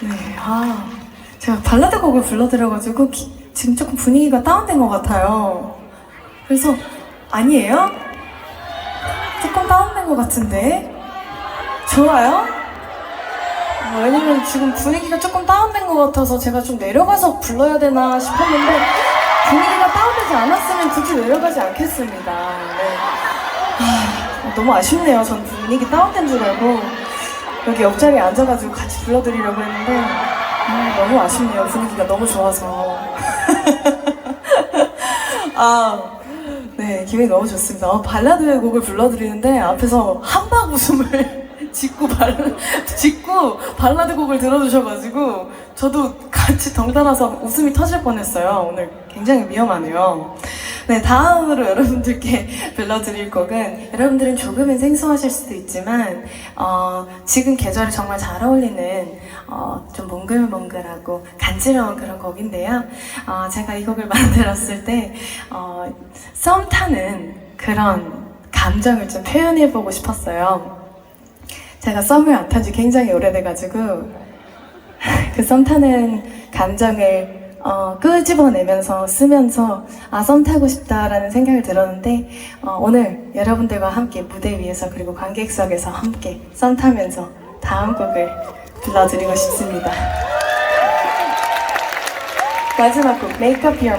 네, 아, 제가 발라드 곡을 불러드려가지고 기- 지금 조금 분위기가 다운된 것 같아요. 그래서 아니에요? 조금 다운된 것 같은데 좋아요? 어, 왜냐면 지금 분위기가 조금 다운된 것 같아서 제가 좀 내려가서 불러야 되나 싶었는데 분위기가 다운되지 않았으면 굳이 내려가지 않겠습니다. 네. 아, 너무 아쉽네요. 전 분위기 다운된 줄 알고 여기 옆자리에 앉아가지고 같이 불러드리려고 했는데 아, 너무 아쉽네요. 분위기가 너무 좋아서. 아, 네, 기분이 너무 좋습니다. 어, 발라드 곡을 불러드리는데 앞에서 한박 웃음을 짓고 발, 짓고 발라드 곡을 들어주셔가지고 저도 같이 덩달아서 웃음이 터질 뻔했어요. 오늘 굉장히 위험하네요. 네, 다음으로 여러분들께 불러드릴 곡은 여러분들은 조금은 생소하실 수도 있지만 어, 지금 계절에 정말 잘 어울리는 어, 좀 몽글몽글하고 간지러운 그런 곡인데요. 어, 제가 이 곡을 만들었을 때 어, 썸 타는 그런 감정을 좀 표현해보고 싶었어요. 제가 썸을 안 탄 지 굉장히 오래돼가지고 그 썸 타는 감정을 어, 끄집어내면서 쓰면서 아 썸 타고 싶다라는 생각을 들었는데 어, 오늘 여러분들과 함께 무대 위에서 그리고 관객석에서 함께 썸 타면서 다음 곡을 불러드리고 싶습니다. 마지막 곡 Make Up Your Mind